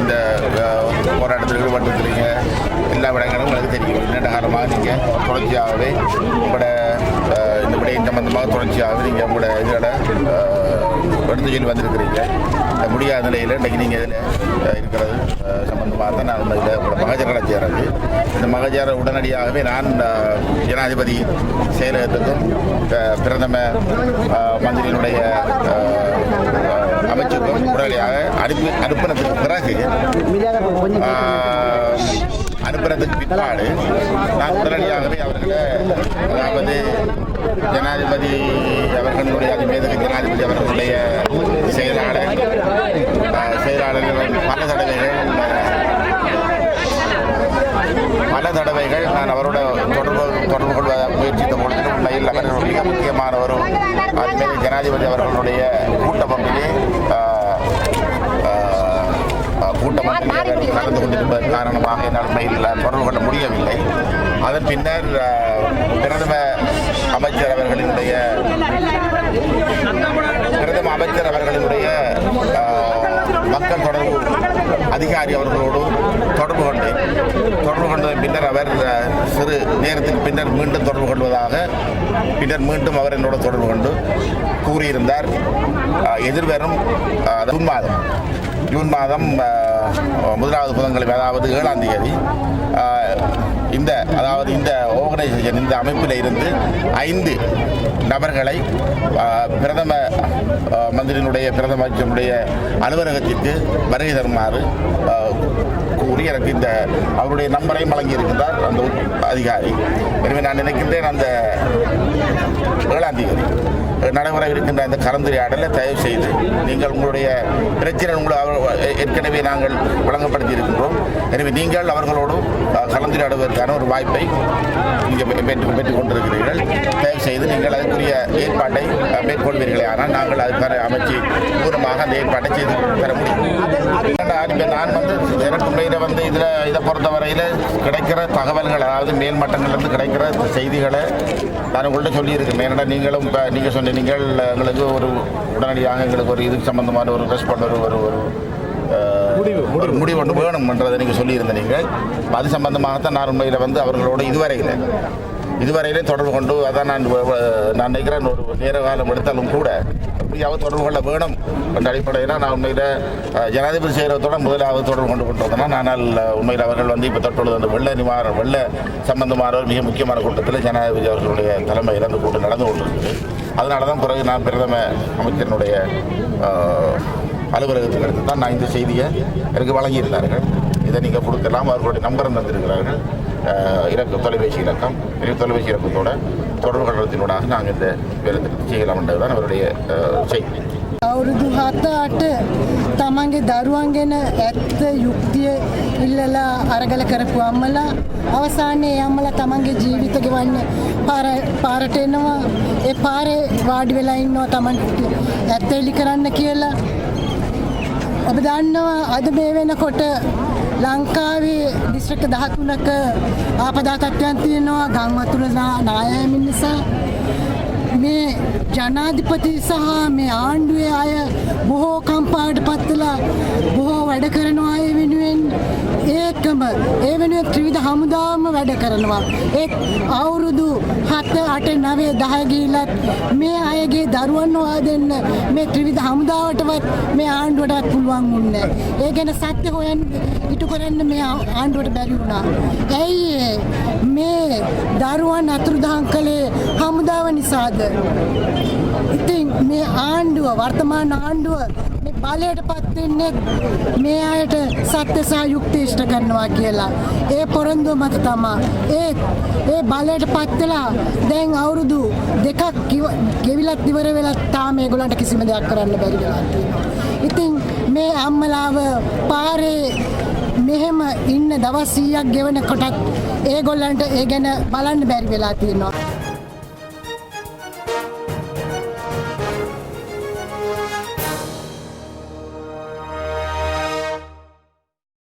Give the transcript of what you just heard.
இந்த போராட்டத்தில் இருக்கிறீங்க எல்லா இடங்களும் உங்களுக்கு தெரியும். நீண்ட காலமாக நீங்கள் தொடர்ச்சியாகவே உங்களோட இந்த விடயம் சம்பந்தமாக தொடர்ச்சியாகவே நீங்கள் உங்களோட இதோட எடுத்து சொல்லி வந்திருக்கிறீங்க. இந்த முடியாத நிலையில் இன்றைக்கி நீங்கள் இதில் இருக்கிறது சம்மந்தமாக சம்பந்தமாக தான் நான் இதில் உங்களோட மகஜரை செய்கிறது இந்த மகஜரை உடனடியாகவே நான் ஜனாதிபதி செயலகத்துக்கும் பிரதம மந்திரியினுடைய அமைச்சருக்கும் அமைச்சுக்கும் உடனடியாக அனுப்பி அனுப்பினதுக்கு பிறகு அனுப்புறதுக்கு பிற்பாடு நான் உடனடியாகவே அவர்களை அதாவது ஜனாதிபதி அவர்களுடைய அதிமேதக ஜனாதிபதி அவர்களுடைய செயலாளர் செயலாளர்கள் பல தடவைகள் பல தடவைகள் நான் அவரோட தொடர்பு தொடர்பு கொள்வதாக முயற்சித்த பொழுது உண்மையில் அவர் மிக முக்கியமானவர் அதுமாரி ஜனாதிபதி அவர்களுடைய கூட்டமைப்பிலே ஆஹ், நடந்து கூட்டமைப்பில் கொண்டிருப்பதன் காரணமாக என்னால் உண்மையில் தொடர்பு கொள்ள முடியவில்லை. அதன் பின்னர் பிரதம அமைச்சர் அவர்களினுடைய பிரதம அமைச்சர் அவர்களினுடைய மக்கள் தொடர்பு அதிகாரி அவர்களோடு தொடர்பு கொண்டேன் தொடர்பு கொண்டதன் பின்னர் அவர் சிறு நேரத்துக்கு பின்னர் மீண்டும் தொடர்பு கொள்வதாக பின்னர் மீண்டும் அவர் என்னோட தொடர்பு கொண்டு கூறியிருந்தார். எதிர்வரும் ஜூன் மாதம் ஜூன் மாதம் முதலாவது புதன்கிழமை அதாவது ஏழாம் தேதி இந்த அதாவது இந்த ஆர்கனைசேஷன் இந்த அமைப்பில் இருந்து ஐந்து நபர்களை பிரதமர் பிரதம மந்திரியினுடைய பிரதம அமைச்சருடைய அலுவலகத்திற்கு வருகை தருமாறு கூறி எனக்கு இந்த அவருடைய நம்பரையும் வழங்கியிருக்கிறார் அந்த அதிகாரி. எனவே நான் நினைக்கின்றேன் அந்த ஏழாம் தேதி. நடைமுறை இருக்கின்ற அந்த கலந்துரையாடலை தயவு செய்து நீங்கள் உங்களுடைய பிரச்சனை உங்களை ஏற்கனவே நாங்கள் வழங்கப்படுத்தி இருக்கின்றோம் எனவே நீங்கள் அவர்களோடு கலந்துரையாடுவதற்கான ஒரு வாய்ப்பை நீங்கள் பெற்று பெற்றுக் கொண்டிருக்கிறீர்கள். தயவு செய்து நீங்கள் அதற்குரிய ஏற்பாட்டை மேற்கொள்வீர்களே ஆனால் நாங்கள் அதுக்கான அமைச்சு பூர்வமாக அந்த ஏற்பாட்டை செய்து தர முடியும். நான் வந்து எனக்கு உண்மையில வந்து இதில் பொறுத்தவரையில் கிடைக்கிற தகவல்கள் அதாவது மேல் மட்டங்கள்லேருந்து கிடைக்கிற செய்திகளை நான் உங்கள்கிட்ட சொல்லியிருக்கேன். ஏன்னா நீங்களும் இப்போ நீங்கள் சொன்னீங்க எங்களுக்கு ஒரு உடனடியாக எங்களுக்கு ஒரு இது சம்பந்தமான ஒரு ரெஸ்பாண்ட் ஒரு ஒரு ஒரு ஒரு முடிவு. ஒன்று வேணும்ன்றதை நீங்கள் சொல்லியிருந்த நீங்கள் அது சம்பந்தமாகத்தான் நான் உண்மையில் வந்து அவர்களோட இதுவரையில் இதுவரையிலே தொடர்பு கொண்டு அதான் நான் நான் நினைக்கிறேன் ஒரு நேர காலம் எடுத்தாலும் கூட எப்படியாவது தொடர்பு கொள்ள வேணும் என்ற அடிப்படையில் நான் உண்மையில் ஜனாதிபதி செயலகத்தோட முதலாவது தொடர்பு கொண்டு கொண்டு வந்தேன் ஆனால் உண்மையில் அவர்கள் வந்து இப்போ தொட்டுள்ளது அந்த வெள்ள நிவாரண வெள்ள சம்பந்தமான ஒரு மிக முக்கியமான கூட்டத்தில் ஜனாதிபதி அவர்களுடைய தலைமையில் அந்த கூட்டம் நடந்து கொண்டிருக்குது அதனால தான் பிறகு நான் பிரதம அமைச்சரினுடைய அலுவலகத்தில் அலுவலகத்துக்கு எடுத்து தான் நான் இந்த செய்தியை எனக்கு வழங்கியிருந்தார்கள். இதை நீங்கள் கொடுக்கலாம் அவர்களுடைய நம்பரும் தந்திருக்கிறார்கள் அஹ், இலக்கு தொலைபேசி இலக்கம் பெரிய தொலைபேசி இலக்கத்தோட தொடர்பு கட்டணத்தினூடாக நாங்கள் இந்த வேலை திட்டத்தை செய்யலாம் என்றதுதான் அவருடைய அஹ், செய்தி අවුරුදු හත අට තමන්ගේ දරුවන් ගැන ඇත්ත යුක්තිය ඉල්ලලා අරගල කරපු අම්මලා අවසානයේ ඒ අම්මලා තමන්ගේ ජීවිත ගෙවන්න පාර පාරට එනවා ඒ පාරේ වාඩි වෙලා ඉන්නවා තමන් ඇත්ත එලි කරන්න කියලා ඔබ දන්නවා අද මේ වෙනකොට ලංකාවේ දිස්ත්‍රික්ක 13ක ආපදා තත්ත්වයන් තියෙනවා. ගම් වතුර නා- නායෑමින් නිසා. මේ ජනාධිපති සහ මේ ආණ්ඩුවේ අය බොහෝ කම්පාට පත්වලා බොහෝ වැඩ කරනවා ඒ වෙනුවෙන් ඒකම ඒ වෙනුවෙන් ත්‍රිවිධ හමුදාවම වැඩ කරනවා ඒ අවුරුදු හත අට නවේ දහ ගිහිලත් මේ අයගේ දරුවන් හොයා දෙන්න මේ ත්‍රිවිධ හමුදාවටවත් මේ ආණ්ඩුවටවත් පුළුවන් වුණේ නැහැ. ඒ ගැන සත්‍ය හොයන්න ඉටු කරන්න මේ ආණ්ඩුවට බැරි වුණා. ඇයි ඒ? මේ දරුවන් අතුරුදහන් කළේ හමුදාව නිසාද? ඉතින් මේ ආණ්ඩුව වර්තමාන ආණ්ඩුව මේ බලයට පත් වෙන්නේ මේ අයට සත්‍ය සහ යුක්තිය ඉෂ්ට කරනවා කියලා. ඒ පොරොන්දුව මත තමා ඒ ඒ බලයට පත් වෙලා දැන් අවුරුදු දෙකක් කිව- ගෙවිලත් ඉවර වෙලා තාම ඒගොල්ලන්ට කිසිම දෙයක් කරන්න බැරි වෙලා තියෙනවා. ඉතින් මේ අම්මලාව පාරේ මෙහෙම ඉන්න දවස් 100ක් ගෙවන කොටත් ඒගොල්ලන්ට ඒ ගැන බලන්න බැරි වෙලා තියෙනවා.